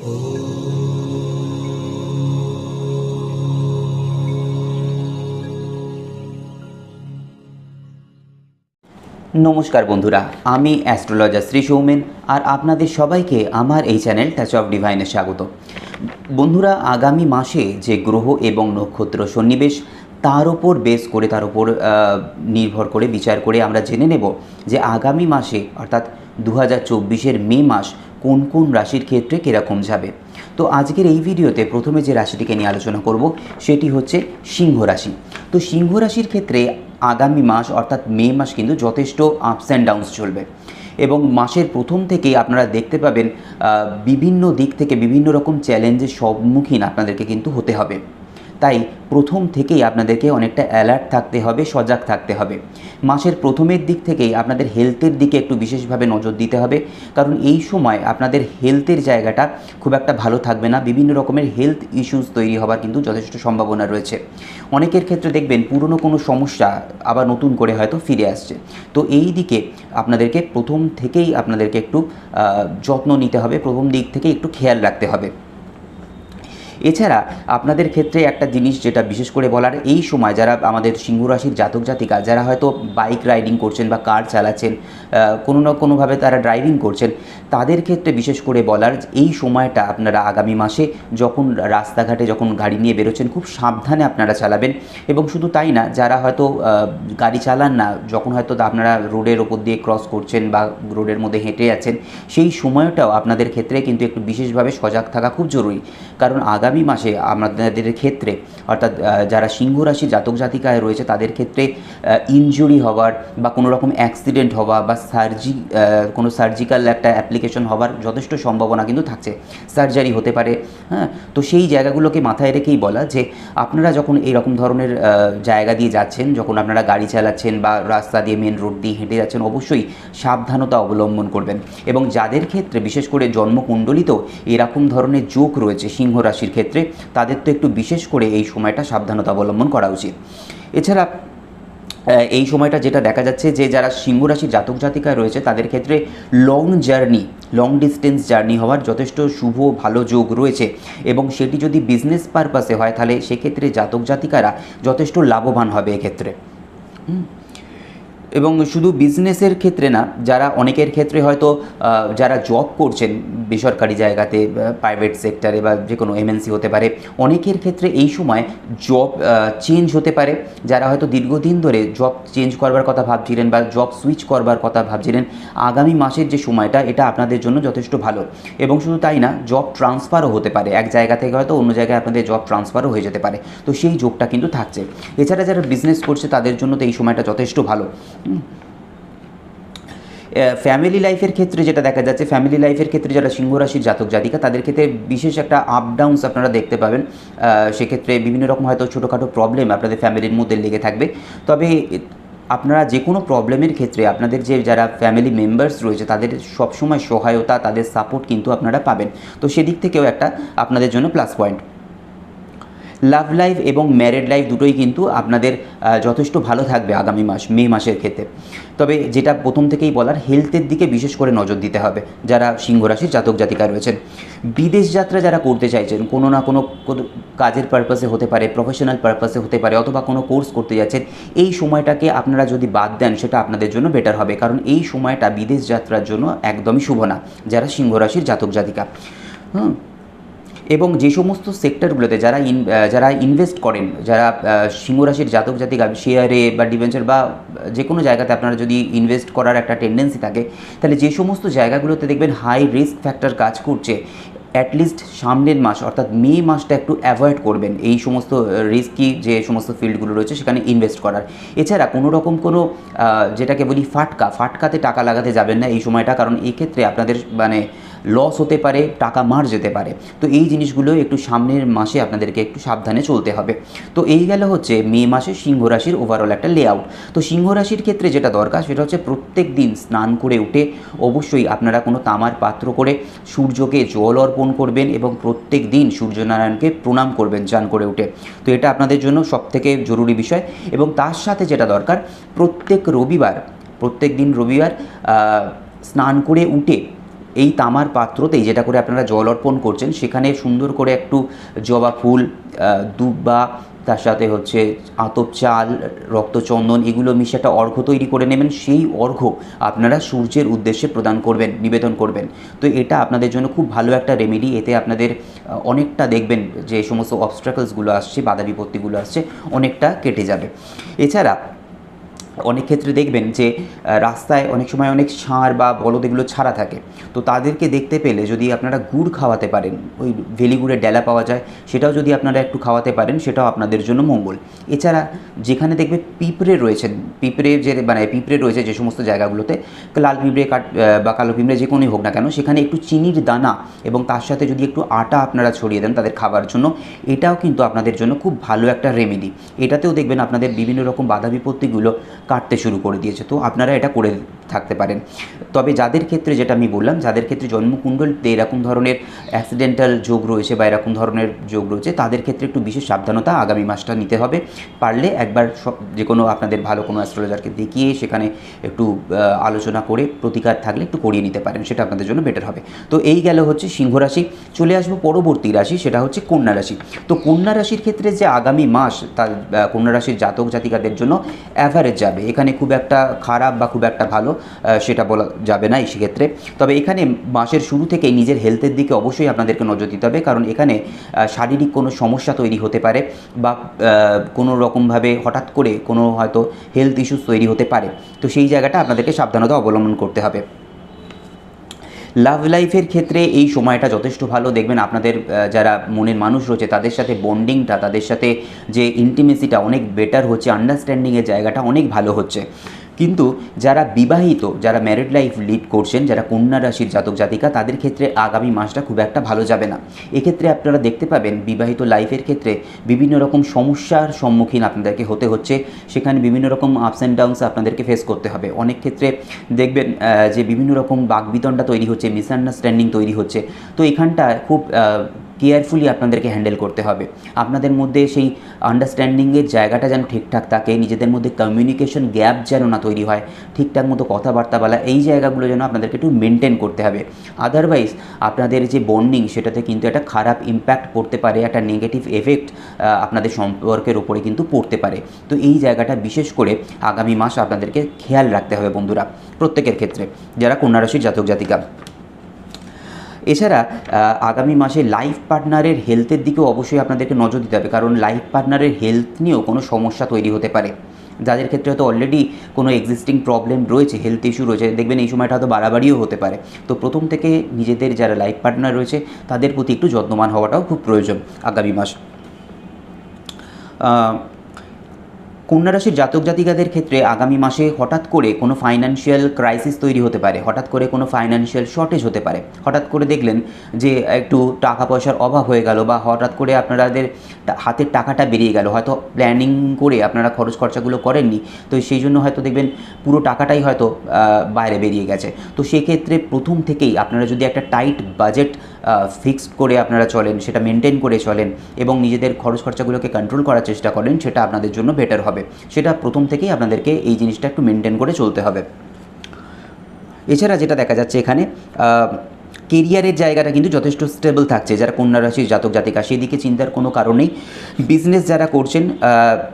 নমস্কার বন্ধুরা, আমি অ্যাস্ট্রোলজার শ্রী সৌমেন আর আপনাদের সবাইকে আমার এই চ্যানেল টাচ অফ ডিভাইনে স্বাগত। বন্ধুরা, আগামী মাসে যে গ্রহ এবং নক্ষত্র সন্নিবেশ, তার ওপর বেস করে, তার ওপর নির্ভর করে, বিচার করে আমরা জেনে নেব যে আগামী মাসে, অর্থাৎ দু হাজার মে মাস কোন কোন রাশির ক্ষেত্রে কীরকম যাবে। তো আজকের এই ভিডিওতে প্রথমে যে রাশিটিকে নিয়ে আলোচনা করব, সেটি হচ্ছে সিংহ রাশি। তো সিংহ রাশির ক্ষেত্রে আগামী মাস অর্থাৎ মে মাস কিন্তু যথেষ্ট আপস অ্যান্ড ডাউনস চলবে। এবং মাসের প্রথম থেকেই আপনারা দেখতে পাবেন বিভিন্ন দিক থেকে বিভিন্ন রকম চ্যালেঞ্জের সম্মুখীন আপনাদেরকে কিন্তু হতে হবে। তাই প্রথম থেকেই আপনাদেরকে অনেকটা অ্যালার্ট থাকতে হবে, সজাগ থাকতে হবে। মাসের প্রথমের দিক থেকেই আপনাদের হেলথের দিকে একটু বিশেষভাবে নজর দিতে হবে, কারণ এই সময় আপনাদের হেলথের জায়গাটা খুব একটা ভালো থাকবে না। বিভিন্ন রকমের হেলথ ইস্যুস তৈরি হবার কিন্তু যথেষ্ট সম্ভাবনা রয়েছে। অনেকের ক্ষেত্রে দেখবেন পুরনো কোনো সমস্যা আবার নতুন করে হয়তো ফিরে আসছে। তো এই দিকে আপনাদেরকে প্রথম থেকেই আপনাদেরকে একটু যত্ন নিতে হবে, প্রথম দিক থেকে একটু খেয়াল রাখতে হবে। এছাড়া আপনাদের ক্ষেত্রে একটা জিনিস যেটা বিশেষ করে বলার, এই সময় যারা আমাদের সিংহ রাশির জাতক জাতিকা, যারা হয়তো বাইক রাইডিং করছেন বা কার চালাচ্ছেন কোনো না কোনোভাবে তারা ড্রাইভিং করছেন, তাদের ক্ষেত্রে বিশেষ করে বলার এই সময়টা আপনারা আগামী মাসে যখন রাস্তাঘাটে যখন গাড়ি নিয়ে বেরোচ্ছেন, খুব সাবধানে আপনারা চালাবেন। এবং শুধু তাই না, যারা হয়তো গাড়ি চালান না, যখন হয়তো আপনারা রোডের ওপর দিয়ে ক্রস করছেন বা রোডের মধ্যে হেঁটে যাচ্ছেন, সেই সময়টাও আপনাদের ক্ষেত্রে কিন্তু একটু বিশেষভাবে সজাগ থাকা খুব জরুরি। কারণ আগামী মাসে আমাদের ক্ষেত্রে, অর্থাৎ যারা সিংহ রাশি জাতক জাতিকায় রয়েছে, তাদের ক্ষেত্রে ইনজুরি হওয়ার বা কোনো রকম অ্যাক্সিডেন্ট হওয়া বা সার্জি কোনো সার্জিক্যাল একটা অ্যাপ্লিকেশন হওয়ার যথেষ্ট সম্ভাবনা কিন্তু থাকছে। সার্জারি হতে পারে হ্যাঁ? তো সেই জায়গাগুলোকে মাথায় রেখেই বলা যে, আপনারা যখন এই রকম ধরনের জায়গা দিয়ে যাচ্ছেন, যখন আপনারা গাড়ি চালাচ্ছেন বা রাস্তা দিয়ে মেন রোড দিয়ে হেঁটে যাচ্ছেন, অবশ্যই সাবধানতা অবলম্বন করবেন। এবং যাদের ক্ষেত্রে, বিশেষ করে জন্মকুণ্ডলিতেও এরকম ধরনের যোগ রয়েছে সিংহ রাশির ক্ষেত্রে তাদের তো একটু বিশেষ করে এই সময়টা সাবধানতা অবলম্বন করা উচিত এছাড়া এই সময়টা যেটা দেখা যাচ্ছে যে যারা সিংহ রাশির জাতক জাতিকা রয়েছে, তাদের ক্ষেত্রে long journey long distance journey হওয়ার যথেষ্ট শুভ ভালো যোগ রয়েছে এবং সেটি যদি বিজনেস পারপাসে হয়, তাহলে সেক্ষেত্রে জাতক জাতিকারা যথেষ্ট লাভবান হবে এক্ষেত্রে হুম। এবং শুধু বিজনেসের ক্ষেত্রে না, যারা অনেকের ক্ষেত্রে হয়তো যারা জব করছেন বেসরকারি জায়গাতে প্রাইভেট সেক্টরে বা যে কোনো এমএনসি হতে পারে, অনেকের ক্ষেত্রে এই সময় জব চেঞ্জ হতে পারে। যারা হয়তো দীর্ঘদিন ধরে জব চেঞ্জ করবার কথা ভাবছিলেন বা জব সুইচ করবার কথা ভাবছিলেন, আগামী মাসের যে সময়টা, এটা আপনাদের জন্য যথেষ্ট ভালো। এবং শুধু তাই না জব ট্রান্সফারও হতে পারে। এক জায়গা থেকে হয়তো অন্য জায়গায় আপনাদের জব ট্রান্সফারও হয়ে যেতে পারে। তো সেই যোগটা কিন্তু থাকছে। এছাড়া যারা বিজনেস করছে, তাদের জন্য তো এই সময়টা যথেষ্ট ভালো। ফ্যামিলি লাইফের ক্ষেত্রে যেটা দেখা যাচ্ছে ফ্যামিলি লাইফের ক্ষেত্রে যারা সিংহ রাশির জাতক জাতিকা, তাদের ক্ষেত্রে বিশেষ একটা আপ ডাউনস আপনারা দেখতে পাবেন। সেক্ষেত্রে বিভিন্ন রকম হয়তো ছোটোখাটো প্রবলেম আপনাদের ফ্যামিলির মধ্যে লেগে থাকবে। তবে আপনারা যে কোনো প্রবলেমের ক্ষেত্রে আপনাদের যে যারা ফ্যামিলি মেম্বার্স রয়েছে, তাদের সবসময় সহায়তা, তাদের সাপোর্ট কিন্তু আপনারা পাবেন। তো সেদিক থেকেও একটা আপনাদের জন্য প্লাস পয়েন্ট লাভ লাইফ এবং ম্যারেড লাইফ দুটোই কিন্তু আপনাদের যথেষ্ট ভালো থাকবে আগামী মাস, মে মাসের ক্ষেত্রে। তবে যেটা প্রথম থেকেই বলার হেলথের দিকে বিশেষ করে নজর দিতে হবে, যারা সিংহ রাশির জাতক জাতিকা রয়েছেন। বিদেশ যাত্রা যারা করতে চাইছেন, কোনো না কোনো কাজের পারপাসে হতে পারে প্রফেশনাল পারপাসে হতে পারে, অথবা কোনো কোর্স করতে যাচ্ছেন, এই সময়টাকে আপনারা যদি বাদ দেন, সেটা আপনাদের জন্য বেটার হবে, কারণ এই সময়টা বিদেশ যাত্রার জন্য একদমই শুভ না, যারা সিংহ রাশির জাতক জাতিকা। হুম এবং যে সমস্ত সেক্টরগুলোতে যারা ইন যারা ইনভেস্ট করেন, যারা সিংহরাশির জাতক, জাতিকা শেয়ারে বা ডিভেঞ্চার বা যে কোনো জায়গাতে আপনারা যদি ইনভেস্ট করার একটা টেন্ডেন্সি থাকে, তাহলে যে সমস্ত জায়গাগুলোতে দেখবেন হাই রিস্ক ফ্যাক্টর কাজ করছে। অ্যাটলিস্ট সামনের মাস, অর্থাৎ মে মাসটা একটু অ্যাভয়েড করবেন। এই সমস্ত রিস্কি যে সমস্ত ফিল্ডগুলো রয়েছে, সেখানে ইনভেস্ট করার। এছাড়া কোনো রকম কোনো যেটাকে বলি ফাটকা, ফাটকাতে টাকা লাগাতে যাবেন না এই সময়টা, কারণ এই ক্ষেত্রে আপনাদের মানে লস হতে পারে, টাকা মার যেতে পারে। তো এই জিনিসগুলো একটু সামনের মাসে আপনাদেরকে একটু সাবধানে চলতে হবে। তো এই গেল হচ্ছে মে মাসে সিংহ রাশির ওভারঅল একটা লেআউট তো সিংহ রাশির ক্ষেত্রে যেটা দরকার, সেটা হচ্ছে প্রত্যেক দিন স্নান করে উঠে অবশ্যই আপনারা কোনো তামার পাত্র করে সূর্যকে জল অর্পণ করবেন এবং প্রত্যেক দিন সূর্যনারায়ণকে প্রণাম করবেন চান করে উঠে। তো এটা আপনাদের জন্য সবথেকে জরুরি বিষয়। এবং তার সাথে যেটা দরকার, প্রত্যেক রবিবার, প্রত্যেক দিন রবিবার স্নান করে উঠে এই তামার পাত্রতেই যেটা করে আপনারা জল অর্পণ করছেন, সেখানে সুন্দর করে একটু জবা ফুল দুব্বা, তার সাথে হচ্ছে আতপ চাল রক্তচন্দন এগুলো মিশে একটা অর্ঘ্য তৈরি করে নেবেন। সেই অর্ঘ্য আপনারা সূর্যের উদ্দেশ্যে প্রদান করবেন, নিবেদন করবেন। তো এটা আপনাদের জন্য খুব ভালো একটা রেমেডি এতে আপনাদের অনেকটা দেখবেন যে সমস্ত অবস্ট্রাকলসগুলো আসছে, বাধা বিপত্তিগুলো আসছে, অনেকটা কেটে যাবে। এছাড়া অনেক ক্ষেত্রে দেখবেন যে রাস্তায় অনেক সময় অনেক ষাঁড় বা বলদ এগুলো ছাড়া থাকে। তো তাদেরকে দেখতে পেলে যদি আপনারা গুড় খাওয়াতে পারেন, ওই ভেলি গুড়ের ডেলা পাওয়া যায়, সেটাও যদি আপনারা একটু খাওয়াতে পারেন, সেটাও আপনাদের জন্য মঙ্গল। এছাড়া যেখানে দেখবে পিঁপড়ে রয়েছেন, পিঁপড়ে যে মানে পিঁপড়ে রয়েছে যে সমস্ত জায়গাগুলোতে, লাল পিঁপড়ে কাট বা কালো পিঁপড়ে যে কোনোই হোক না কেন, সেখানে একটু চিনির দানা এবং তার সাথে যদি একটু আটা আপনারা ছড়িয়ে দেন তাদের খাবার জন্য, এটাও কিন্তু আপনাদের জন্য খুব ভালো একটা রেমেডি এটাতেও দেখবেন আপনাদের বিভিন্ন রকম বাধা বিপত্তিগুলো কাটতে শুরু করে দিয়েছে। তো আপনারা এটা করে থাকতে পারেন। তবে যাদের ক্ষেত্রে যেটা আমি বললাম, যাদের ক্ষেত্রে জন্মকুণ্ডলতে এরকম ধরনের অ্যাক্সিডেন্টাল যোগ রয়েছে বা এরকম ধরনের যোগ রয়েছে, তাদের ক্ষেত্রে একটু বিশেষ সাবধানতা আগামী মাসটা নিতে হবে। পারলে একবার যে কোনো আপনাদের ভালো কোনো অ্যাস্ট্রোলজারকে দেখিয়ে সেখানে একটু আলোচনা করে প্রতিকার থাকলে একটু করিয়ে নিতে পারেন, সেটা আপনাদের জন্য বেটার হবে। তো এই গেল হচ্ছে সিংহ রাশি। চলে আসব পরবর্তী রাশি, সেটা হচ্ছে কন্যা রাশি। তো কন্যা রাশির ক্ষেত্রে যে আগামী মাস তার কন্যা রাশির জাতক জাতিকাদের জন্য অ্যাভারেজ যাবে। এখানে খুব একটা খারাপ বা খুব একটা ভালো সেটা বলা যাবে না এই সেক্ষেত্রে। তবে এখানে মাসের শুরু থেকে নিজের হেলথের দিকে অবশ্যই আপনাদেরকে নজর দিতে হবে, কারণ এখানে শারীরিক কোনো সমস্যা তৈরি হতে পারে বা কোনো রকমভাবে হঠাৎ করে কোনো হয়তো হেলথ ইস্যুস তৈরি হতে পারে। তো সেই জায়গাটা আপনাদেরকে সাবধানতা অবলম্বন করতে হবে। লাভ লাইফের ক্ষেত্রে এই সময়টা যথেষ্ট ভালো। দেখবেন আপনাদের যারা মনের মানুষ রয়েছে, তাদের সাথে বন্ডিংটা তাদের সাথে যে ইন্টিমেসিটা অনেক বেটার হচ্ছে আন্ডারস্ট্যান্ডিংয়ের জায়গাটা অনেক ভালো হচ্ছে। কিন্তু যারা বিবাহিত, যারা ম্যারিড লাইফ লিড করছেন, যারা কন্যা রাশির জাতক জাতিকা, তাদের ক্ষেত্রে আগামী মাসটা খুব একটা ভালো যাবে না। এক্ষেত্রে আপনারা দেখতে পাবেন বিবাহিত লাইফের ক্ষেত্রে বিভিন্ন রকম সমস্যার সম্মুখীন আপনাদেরকে হতে হচ্ছে। সেখানে বিভিন্ন রকম আপস অ্যান্ড ডাউনস আপনাদেরকে ফেস করতে হবে। অনেক ক্ষেত্রে দেখবেন যে বিভিন্ন রকম বাকবিতণ্ডা তৈরি হচ্ছে মিসআন্ডারস্ট্যান্ডিং তৈরি হচ্ছে। তো এখানটা খুব কেয়ারফুলি আপনাদেরকে হ্যান্ডেল করতে হবে। আপনাদের মধ্যে সেই আন্ডারস্ট্যান্ডিংয়ের জায়গাটা যেন ঠিকঠাক থাকে, নিজেদের মধ্যে কমিউনিকেশন গ্যাপ যেন না তৈরি হয়, ঠিকঠাক মতো কথাবার্তা বলা, এই জায়গাগুলো যেন আপনাদেরকে একটু মেনটেন করতে হবে। আদারওয়াইজ আপনাদের যে বন্ডিং সেটাতে কিন্তু একটা খারাপ ইম্প্যাক্ট পড়তে পারে, একটা নেগেটিভ এফেক্ট আপনাদের সম্পর্কের ওপরে কিন্তু পড়তে পারে। তো এই জায়গাটা বিশেষ করে আগামী মাস আপনাদেরকে খেয়াল রাখতে হবে বন্ধুরা, প্রত্যেকের ক্ষেত্রে, যারা কন্যা রাশির জাতক জাতিকা। এছাড়া আগামী মাসে লাইফ পার্টনারের হেলথের দিকেও অবশ্যই আপনাদেরকে নজর দিতে হবে, কারণ লাইফ পার্টনারের হেলথ নিয়েও কোনো সমস্যা তৈরি হতে পারে। যাদের ক্ষেত্রে হয়তো অলরেডি কোনো এক্সিস্টিং প্রবলেম রয়েছে হেলথ ইস্যু রয়েছে, দেখবেন এই সময়টা হয়তো বাড়াবাড়িও হতে পারে। তো প্রথম থেকে নিজেদের যারা লাইফ পার্টনার রয়েছে, তাদের প্রতি একটু যত্নবান হওয়াটাও খুব প্রয়োজন আগামী মাস। আহ, কন্যা রাশির জাতক জাতিকাদের ক্ষেত্রে আগামী মাসে হঠাৎ করে কোনো ফাইন্যান্সিয়াল ক্রাইসিস তৈরি হতে পারে হঠাৎ করে কোনো ফাইন্যান্সিয়াল শর্টেজ হতে পারে। হঠাৎ করে দেখলেন যে একটু টাকা পয়সার অভাব হয়ে গেল বা হঠাৎ করে আপনাদের হাতের টাকাটা বেরিয়ে গেল হয়তো প্ল্যানিং করে আপনারা খরচ খরচাগুলো করেননি। তো সেই জন্য হয়তো দেখবেন পুরো টাকাটাই হয়তো বাইরে বেরিয়ে গেছে। তো সেক্ষেত্রে প্রথম থেকেই আপনারা যদি একটা টাইট বাজেট ফিক্সড করে আপনারা চলেন, সেটা মেনটেন করে চলেন এবং নিজেদের খরচ খরচাগুলোকে কন্ট্রোল করার চেষ্টা করেন, সেটা আপনাদের জন্য বেটার হবে। সেটা প্রথম থেকেই আপনাদেরকে এই জিনিসটা একটু মেনটেন করে চলতে হবে। এছাড়া যেটা দেখা যাচ্ছে এখানে কেরিয়ারের জায়গাটা কিন্তু যথেষ্ট স্টেবল থাকছে। যারা কন্যা রাশির জাতক, জাতিকা, সেদিকে চিন্তার কোনো কারণেই বিজনেস যারা করছেন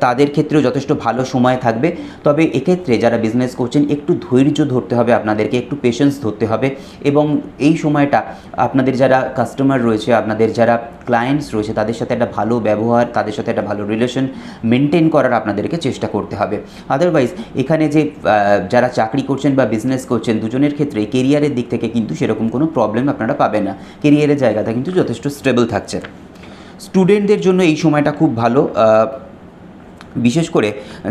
তাদের ক্ষেত্রেও যথেষ্ট ভালো সময় থাকবে। তবে এক্ষেত্রে যারা বিজনেস করছেন, একটু ধৈর্য ধরতে হবে আপনাদেরকে, একটু পেশেন্স ধরতে হবে। এবং এই সময়টা আপনাদের যারা কাস্টমার রয়েছে, আপনাদের যারা ক্লায়েন্টস রয়েছে, তাদের সাথে একটা ভালো ব্যবহার, তাদের সাথে একটা ভালো রিলেশন মেনটেন করার আপনাদেরকে চেষ্টা করতে হবে। আদারওয়াইজ এখানে যে যারা চাকরি করছেন বা বিজনেস করছেন, দুজনের ক্ষেত্রে কেরিয়ারের দিক থেকে কিন্তু সেরকম কোনো প্রবলেম আপনারা পাবেন না। কেরিয়ারের জায়গাটা কিন্তু যথেষ্ট স্টেবল থাকছে। স্টুডেন্টদের জন্য এই সময়টা খুব ভালো। বিশেষ করে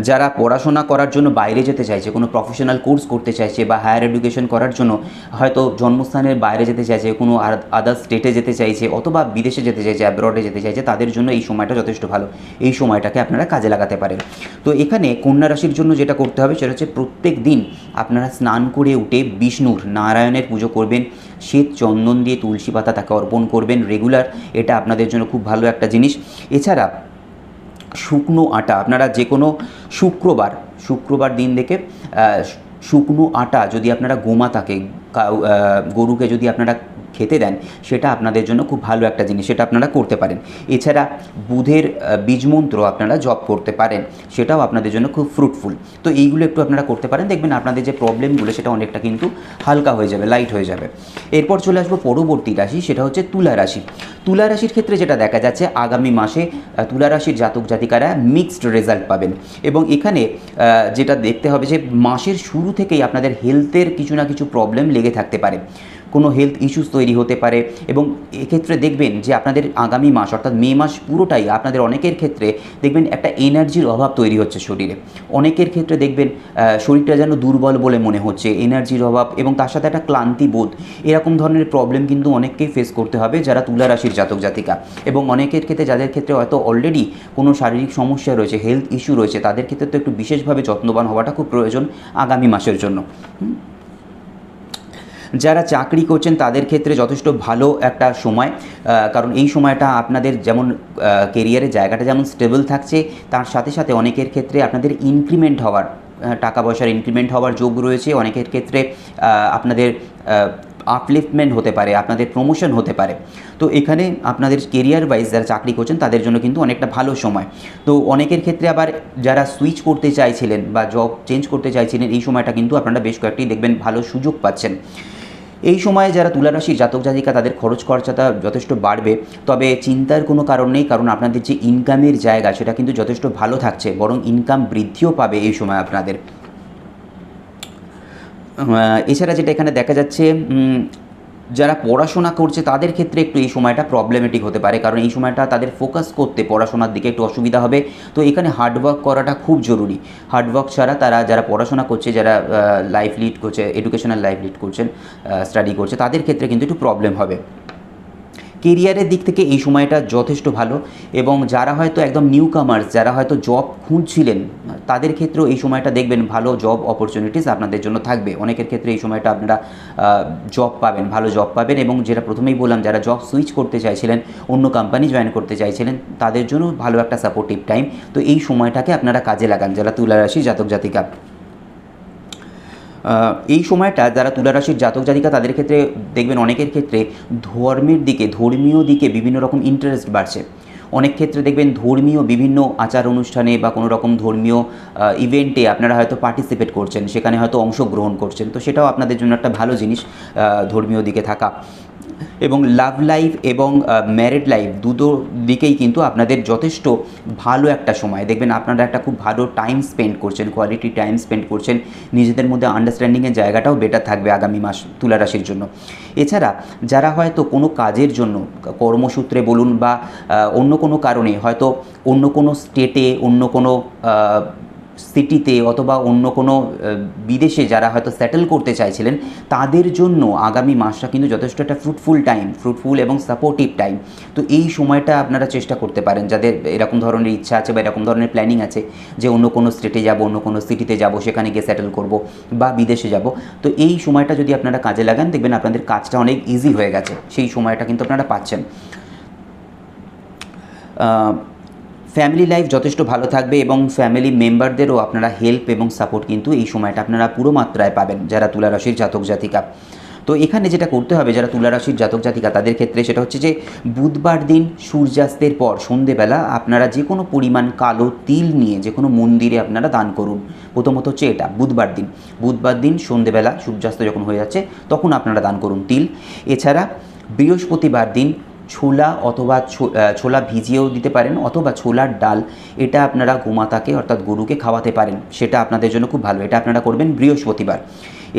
যারা পড়াশোনা করার জন্য বাইরে যেতে চাইছে, কোনো প্রফেশনাল কোর্স করতে চাইছে বা হায়ার এডুকেশন করার জন্য হয়তো জন্মস্থানের বাইরে যেতে চাইছে, কোনো আদার স্টেটে যেতে চাইছে অথবা বিদেশে যেতে চাইছে অ্যাব্রডে যেতে চাইছে, তাদের জন্য এই সময়টা যথেষ্ট ভালো। এই সময়টাকে আপনারা কাজে লাগাতে পারেন। তো এখানে কন্যা রাশির জন্য যেটা করতে হবে সেটা হচ্ছে প্রত্যেক দিন আপনারা স্নান করে উঠে বিষ্ণুর নারায়ণের পুজো করবেন, শ্বেত চন্দন দিয়ে তুলসী পাতা তাকে অর্পণ করবেন রেগুলার এটা আপনাদের জন্য খুব ভালো একটা জিনিস। এছাড়া শুকনো আটা, আপনারা যে কোনো শুক্রবার শুক্রবার দিন দেখে শুকনো আটা যদি আপনারা গোমাতাকে গরুকে যদি আপনারা খেতে দেন, সেটা আপনাদের জন্য খুব ভালো একটা জিনিস, সেটা আপনারা করতে পারেন। এছাড়া বুধের বীজমন্ত্র আপনারা জপ করতে পারেন, সেটাও আপনাদের জন্য খুব ফ্রুটফুল তো এইগুলো একটু আপনারা করতে পারেন, দেখবেন আপনাদের যে প্রবলেমগুলো সেটা অনেকটা কিন্তু হালকা হয়ে যাবে লাইট হয়ে যাবে। এরপর চলে আসব পরবর্তী রাশি, সেটা হচ্ছে তুলা রাশি। তুলা রাশির ক্ষেত্রে যেটা দেখা যাচ্ছে, আগামী মাসে তুলা রাশির জাতক জাতিকারা মিক্সড রেজাল্ট পাবেন। এবং এখানে যেটা দেখতে হবে যে, মাসের শুরু থেকেই আপনাদের হেলথের কিছু না কিছু প্রবলেম লেগে থাকতে পারে। কোনো হেলথ ইস্যুস তৈরি হতে পারে এবং এক্ষেত্রে দেখবেন যে আপনাদের আগামী মাস অর্থাৎ মে মাস পুরোটাই আপনাদের অনেকের ক্ষেত্রে দেখবেন একটা এনার্জির অভাব তৈরি হচ্ছে শরীরে। অনেকের ক্ষেত্রে দেখবেন শরীরটা যেন দুর্বল বলে মনে হচ্ছে এনার্জির অভাব এবং তার সাথে একটা ক্লান্তি বোধ। এরকম ধরনের প্রবলেম কিন্তু অনেককেই ফেস করতে হবে যারা তুলা রাশির জাতক, জাতিকা। এবং অনেকের ক্ষেত্রে যাদের ক্ষেত্রে হয়তো অলরেডি কোনো শারীরিক সমস্যা রয়েছে হেলথ ইস্যু রয়েছে, তাদের ক্ষেত্রে তো একটু বিশেষভাবে যত্নবান হওয়াটা খুব প্রয়োজন আগামী মাসের জন্য? যারা চাকরি করছেন তাদের ক্ষেত্রে যথেষ্ট ভালো একটা সময় কারণ এই সময়টা আপনাদের যেমন কেরিয়ারের জায়গাটা যেমন স্টেবল থাকছে, তার সাথে সাথে অনেকের ক্ষেত্রে আপনাদের ইনক্রিমেন্ট হওয়ার টাকা পয়সার ইনক্রিমেন্ট হওয়ার যোগ রয়েছে, অনেকের ক্ষেত্রে আপনাদের আপলিফটমেন্ট হতে পারে, আপনাদের প্রমোশন হতে পারে। তো এখানে আপনাদের কেরিয়ার ওয়াইজ যারা চাকরি করছেন তাদের জন্য কিন্তু অনেকটা ভালো সময়। তো অনেকের ক্ষেত্রে আবার যারা সুইচ করতে চাইছিলেন বা জব চেঞ্জ করতে চাইছিলেন, এই সময়টা কিন্তু আপনারা বেশ কয়েকটি দেখবেন ভালো সুযোগ পাচ্ছেন। এই সময়ে যারা তুলারাশির জাতক জাতিকা, তাদের খরচ খরচাটা যথেষ্ট বাড়বে। তবে চিন্তার কোনো কারণ নেই, কারণ আপনাদের যে ইনকামের জায়গা, সেটা কিন্তু যথেষ্ট ভালো থাকছে, বরং ইনকাম বৃদ্ধিও পাবে এই সময় আপনাদের। এছাড়া যেটা এখানে দেখা যাচ্ছে যারা পড়াশোনা করছে, তাদের ক্ষেত্রে একটু এই সময়টা প্রবলেমেটিক হতে পারে। কারণ এই সময়টা তাদের ফোকাস করতে পড়াশোনার দিকে একটু অসুবিধা হবে। তো এখানে হার্ডওয়ার্ক করাটা খুব জরুরি। হার্ডওয়ার্ক ছাড়া তারা যারা পড়াশোনা করছে, যারা লাইফ লিড করছে এডুকেশনাল লাইফ লিড করছেন স্টাডি করছে, তাদের ক্ষেত্রে কিন্তু একটু প্রবলেম হবে। কেরিয়ারের দিক থেকে এই সময়টা যথেষ্ট ভালো এবং যারা হয়তো একদম নিউ কামার্স যারা হয়তো জব খুঁজছিলেন, তাদের ক্ষেত্রেও এই সময়টা দেখবেন ভালো জব অপরচুনিটিস আপনাদের জন্য থাকবে। অনেকের ক্ষেত্রে এই সময়টা আপনারা জব পাবেন, ভালো জব পাবেন এবং যেটা প্রথমেই বললাম, যারা জব সুইচ করতে চাইছিলেন, অন্য কোম্পানি জয়েন করতে চাইছিলেন, তাদের জন্য ভালো একটা সাপোর্টিভ টাইম তো এই সময়টাকে আপনারা কাজে লাগান, যারা তুলা রাশি জাতক জাতিকা। এই সময়টা যারা তুলারাশির জাতক জাতিকা, তাদের ক্ষেত্রে দেখবেন অনেকের ক্ষেত্রে ধর্মের দিকে, ধর্মীয় দিকে বিভিন্ন রকম ইন্টারেস্ট বাড়ছে। অনেক ক্ষেত্রে দেখবেন ধর্মীয় বিভিন্ন আচার অনুষ্ঠানে বা কোনো রকম ধর্মীয় ইভেন্টে আপনারা হয়তো পার্টিসিপেট করছেন, সেখানে হয়তো অংশগ্রহণ করছেন। তো সেটাও আপনাদের জন্য একটা ভালো জিনিস ধর্মীয় দিকে থাকা। এবং লাভ লাইফ এবং ম্যারিড লাইফ দুটো দিকেই কিন্তু আপনাদের যথেষ্ট ভালো একটা সময়। দেখবেন আপনারা একটা খুব ভালো টাইম স্পেন্ড করছেন কোয়ালিটি টাইম স্পেন্ড করছেন, নিজেদের মধ্যে আন্ডারস্ট্যান্ডিংয়ের জায়গাটাও বেটার থাকবে আগামী মাস তুলা রাশির জন্য। এছাড়া যারা হয়তো কোনো কাজের জন্য, কর্মসূত্রে বলুন বা অন্য কোনো কারণে হয়তো অন্য কোনো স্টেটে অন্য কোনো সিটিতে অথবা অন্য কোনো বিদেশে যারা হয়তো সেটেল করতে চাইছিলেন, তাদের জন্য আগামী মাসটা কিন্তু যথেষ্ট একটা ফ্রুটফুল টাইম ফ্রুটফুল এবং সাপোর্টিভ টাইম তো এই সময়টা আপনারা চেষ্টা করতে পারেন, যাদের এরকম ধরনের ইচ্ছা আছে বা এরকম ধরনের প্ল্যানিং আছে যে অন্য কোনো স্টেটে যাব, অন্য কোনো সিটিতে যাব, সেখানে গিয়ে সেটেল করব বা বিদেশে যাব। তো এই সময়টা যদি আপনারা কাজে লাগান, দেখবেন আপনাদের কাজটা অনেক ইজি হয়ে গেছে। সেই সময়টা কিন্তু আপনারা পাচ্ছেন। ফ্যামিলি লাইফ যথেষ্ট ভালো থাকবে এবং ফ্যামিলি মেম্বারদেরও আপনারা হেল্প এবং সাপোর্ট কিন্তু এই সময়টা আপনারা পুরো মাত্রায় পাবেন, যারা তুলা রাশির জাতক জাতিকা। তো এখানে যেটা করতে হবে, যারা তুলা রাশির জাতক জাতিকা, তাদের ক্ষেত্রে সেটা হচ্ছে যে, বুধবার দিন সূর্যাস্তের পর সন্ধেবেলা আপনারা যে কোনো পরিমাণ কালো তিল নিয়ে যে কোনো মন্দিরে আপনারা দান করুন। প্রথমত হচ্ছে এটা, বুধবার দিন। বুধবার দিন সন্ধেবেলা সূর্যাস্ত যখন হয়ে যাচ্ছে, তখন আপনারা দান করুন তিল। এছাড়া বৃহস্পতিবার দিন ছোলা অথবা ছোলা ভিজিয়েও দিতে পারেন অথবা ছোলার ডাল, এটা আপনারা গোমাতাকে অর্থাৎ গরুকে খাওয়াতে পারেন, সেটা আপনাদের জন্য খুব ভালো, এটা আপনারা করবেন বৃহস্পতিবার।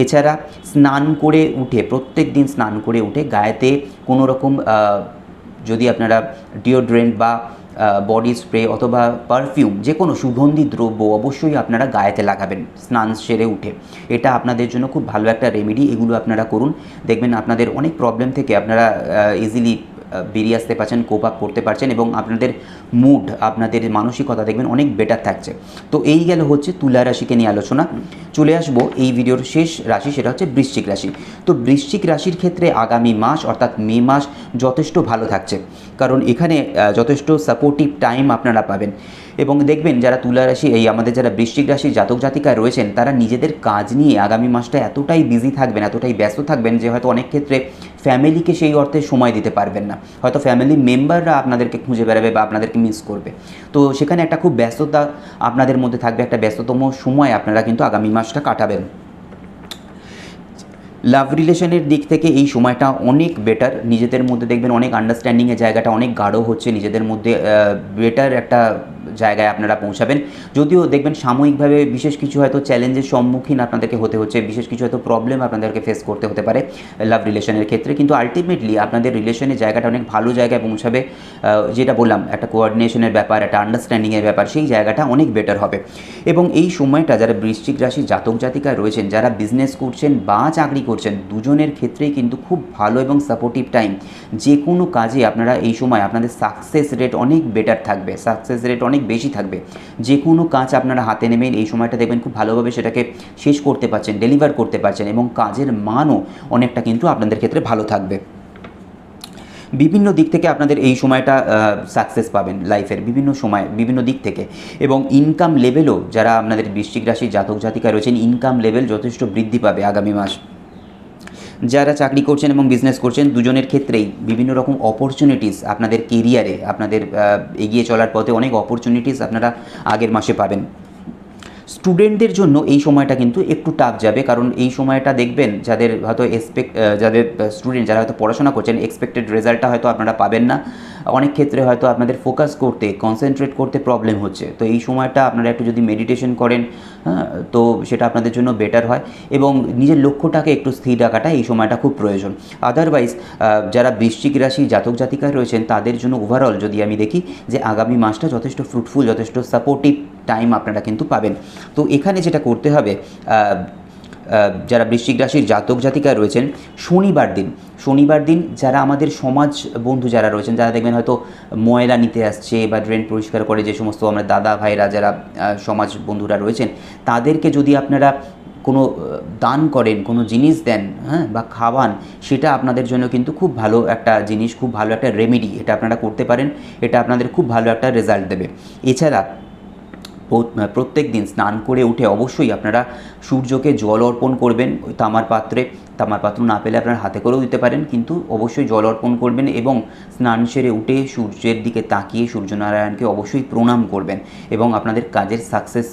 এছাড়া স্নান করে উঠে, প্রত্যেক দিন স্নান করে উঠে গায়েতে কোনো রকম যদি আপনারা ডিওড্রেন্ট বা বডি স্প্রে অথবা পারফিউম যে কোনো সুগন্ধি দ্রব্য অবশ্যই আপনারা গায়েতে লাগাবেন, স্নান সেরে উঠে। এটা আপনাদের জন্য খুব ভালো একটা রেমেডি এগুলো আপনারা করুন। দেখবেন আপনাদের অনেক প্রবলেম থেকে আপনারা ইজিলি বেরিয়ে আসতে পারছেন কোপ আপ করতে পারছেন এবং আপনাদের মুড আপনাদের মানসিকতা দেখবেন অনেক বেটার থাকছে। তো এই গেল হচ্ছে তুলা রাশিকে নিয়ে আলোচনা। চলে আসব এই ভিডিওর শেষ রাশি, সেটা হচ্ছে বৃশ্চিক রাশি। তো বৃশ্চিক রাশির ক্ষেত্রে আগামী মাস, অর্থাৎ মে মাস, যথেষ্ট ভালো থাকছে। কারণ এখানে যথেষ্ট সাপোর্টিভ টাইম আপনারা পাবেন। এবং দেখবেন যারা তুলা রাশি, এই আমাদের যারা বৃশ্চিক রাশি জাতক জাতিকায় রয়েছেন, তারা নিজেদের কাজ নিয়ে আগামী মাসটা এতটাই বিজি থাকবেন, এতটাই ব্যস্ত থাকবেন যে হয়তো অনেক ক্ষেত্রে ফ্যামিলিকে সেই অর্থে সময় দিতে পারবেন না। হয়তো ফ্যামিলি মেম্বাররা আপনাদেরকে খুঁজে বেড়াবে বা আপনাদেরকে মিস করবে। তো সেখানে একটা খুব ব্যস্ততা আপনাদের মধ্যে থাকবে, একটা ব্যস্ততম সময় আপনারা কিন্তু আগামী মাসটা কাটাবেন। লাভ রিলেশনের দিক থেকে এই সময়টা অনেক বেটার নিজেদের মধ্যে দেখবেন অনেক আন্ডারস্ট্যান্ডিংয়ের জায়গাটা অনেক গাঢ় হচ্ছে। নিজেদের মধ্যে বেটার একটা জায়গায় আপনারা পৌঁছাবেন। যদিও দেখবেন সাময়িকভাবে বিশেষ কিছু হয়তো চ্যালেঞ্জের সম্মুখীন আপনাদেরকে হতে হচ্ছে, বিশেষ কিছু হয়তো প্রবলেম আপনাদেরকে ফেস করতে হতে পারে লাভ রিলেশনের ক্ষেত্রে। কিন্তু আলটিমেটলি আপনাদের রিলেশনের জায়গাটা অনেক ভালো জায়গায় পৌঁছাবে যেটা বললাম, একটা কোঅর্ডিনেশনের ব্যাপার, একটা আন্ডারস্ট্যান্ডিংয়ের ব্যাপার, সেই জায়গাটা অনেক বেটার হবে। এবং এই সময়টা যারা বৃশ্চিক রাশি জাতক জাতিকায় রয়েছেন, যারা বিজনেস করছেন বা চাকরি করছেন, দুজনের ক্ষেত্রেই কিন্তু খুব ভালো এবং সাপোর্টিভ টাইম যে কোনো কাজে আপনারা এই সময় আপনাদের সাকসেস রেট অনেক বেটার থাকবে। সাকসেস রেট অনেক বেশি থাকবে। যে কোনো কাজ আপনারা হাতে নেবেন, এই সময়টা দেখবেন খুব ভালোভাবে সেটাকে শেষ করতে পারছেন ডেলিভার করতে পারছেন এবং কাজের মানও অনেকটা কিন্তু আপনাদের ক্ষেত্রে ভালো থাকবে। বিভিন্ন দিক থেকে আপনাদের এই সময়টা সাকসেস পাবেন লাইফের বিভিন্ন সময়, বিভিন্ন দিক থেকে। এবং ইনকাম লেভেলও যারা আপনাদের বৃশ্চিক রাশির জাতক জাতিকা রয়েছেন ইনকাম লেভেল যথেষ্ট বৃদ্ধি পাবে আগামী মাস। যারা চাকরি করছেন এবং বিজনেস করছেন, দুজনের ক্ষেত্রেই বিভিন্ন রকম অপরচুনিটিস আপনাদের কেরিয়ারে আপনাদের এগিয়ে চলার পথে অনেক অপরচুনিটিস আপনারা আগের মাসে পাবেন। স্টুডেন্টদের জন্য এই সময়টা কিন্তু একটু টাফ যাবে। কারণ এই সময়টা দেখবেন যাদের হয়তো এক্সপেক্ট যাদের স্টুডেন্ট যারা হয়তো পড়াশোনা করছেন এক্সপেক্টেড রেজাল্টটা হয়তো আপনারা পাবেন না। অনেক ক্ষেত্রে হয়তো আপনাদের ফোকাস করতে কনসেন্ট্রেট করতে প্রবলেম হচ্ছে। তো এই সময়টা আপনারা একটু যদি মেডিটেশন করেন হ্যাঁ, তো সেটা আপনাদের জন্য বেটার হয়। এবং নিজের লক্ষ্যটাকে একটু স্থির রাখাটা এই সময়টা খুব প্রয়োজন। আদারওয়াইজ যারা বৃশ্চিক রাশি জাতক জাতিকায় রয়েছেন তাদের জন্য ওভারঅল যদি আমি দেখি যে আগামী মাসটা যথেষ্ট ফ্রুটফুল যথেষ্ট সাপোর্টিভ টাইম আপনারা কিন্তু পাবেন। তো এখানে যেটা করতে হবে যারা বৃশ্চিক রাশির জাতক জাতিকা রয়েছেন, শনিবার দিন শনিবার দিন যারা আমাদের সমাজ বন্ধু যারা রয়েছেন, যারা দেখবেন হয়তো ময়লা নিতে আসছে বা ড্রেন পরিষ্কার করে যে সমস্ত আমরা দাদা, ভাইরা যারা সমাজ বন্ধুরা রয়েছেন, তাদেরকে যদি আপনারা কোনো দান করেন, কোনো জিনিস দেন হ্যাঁ বা খাওয়ান, সেটা আপনাদের জন্য কিন্তু খুব ভালো একটা জিনিস, খুব ভালো একটা রেমেডি এটা আপনারা করতে পারেন, এটা আপনাদের খুব ভালো একটা রেজাল্ট দেবে। এছাড়া প্রত্যেক দিন স্নান করে উঠে অবশ্যই আপনারা সূর্যকে জল অর্পণ করবেন তামার পাত্রে। তামার পাত্র না পেলে আপনারা হাতে করেও দিতে পারেন, কিন্তু অবশ্যই জল অর্পণ করবেন এবং স্নান সেরে উঠে সূর্যের দিকে তাকিয়ে সূর্যনারায়ণকে অবশ্যই প্রণাম করবেন এবং আপনাদের কাজের সাকসেস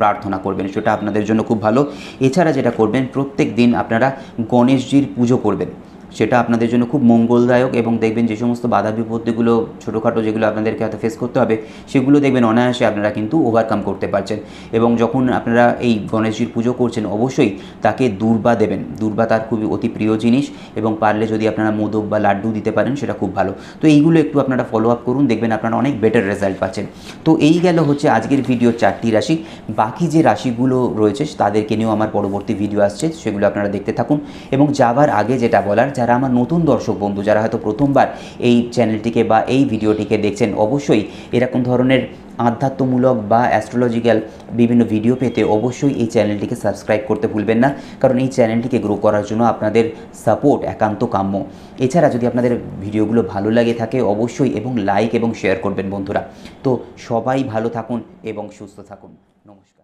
প্রার্থনা করবেন, সেটা আপনাদের জন্য খুব ভালো। এছাড়া যেটা করবেন প্রত্যেক দিন আপনারা গণেশজির পুজো করবেন। সেটা আপনাদের জন্য খুব মঙ্গলদায়ক এবং দেখবেন যে সমস্ত বাধা বিপত্তিগুলো ছোটোখাটো যেগুলো আপনাদেরকে হয়তো ফেস করতে হবে, সেগুলো দেখবেন অনায়াসে আপনারা কিন্তু ওভারকাম করতে পারছেন। এবং যখন আপনারা এই গণেশজির পুজো করছেন, অবশ্যই তাকে দূর্বা দেবেন। দূর্বা তার খুবই অতি প্রিয় জিনিস এবং পারলে যদি আপনারা মোদক বা লাড্ডু দিতে পারেন, সেটা খুব ভালো। তো এইগুলো একটু আপনারা ফলো আপ করুন, দেখবেন আপনারা অনেক বেটার রেজাল্ট পাচ্ছেন। তো এই গেল হচ্ছে আজকের ভিডিও চারটি রাশি। বাকি যে রাশিগুলো রয়েছে, তাদেরকে নিয়েও আমার পরবর্তী ভিডিও আসছে, সেগুলো আপনারা দেখতে থাকুন। এবং যাবার আগে যেটা বলার যারা আমার নতুন দর্শক বন্ধু, যারা হয়তো প্রথমবার এই চ্যানেলটিকে বা এই ভিডিওটিকে দেখছেন, অবশ্যই এরকম ধরনের আধ্যাত্মমূলক বা অ্যাস্ট্রোলজিক্যাল বিভিন্ন ভিডিও পেতে অবশ্যই এই চ্যানেলটিকে সাবস্ক্রাইব করতে ভুলবেন না। কারণ এই চ্যানেলটিকে গ্রো করার জন্য আপনাদের সাপোর্ট একান্ত কাম্য। এছাড়া যদি আপনাদের ভিডিওগুলো ভালো লাগে থাকে, অবশ্যই এবং লাইক এবং শেয়ার করবেন বন্ধুরা। তো সবাই ভালো থাকুন এবং সুস্থ থাকুন। নমস্কার।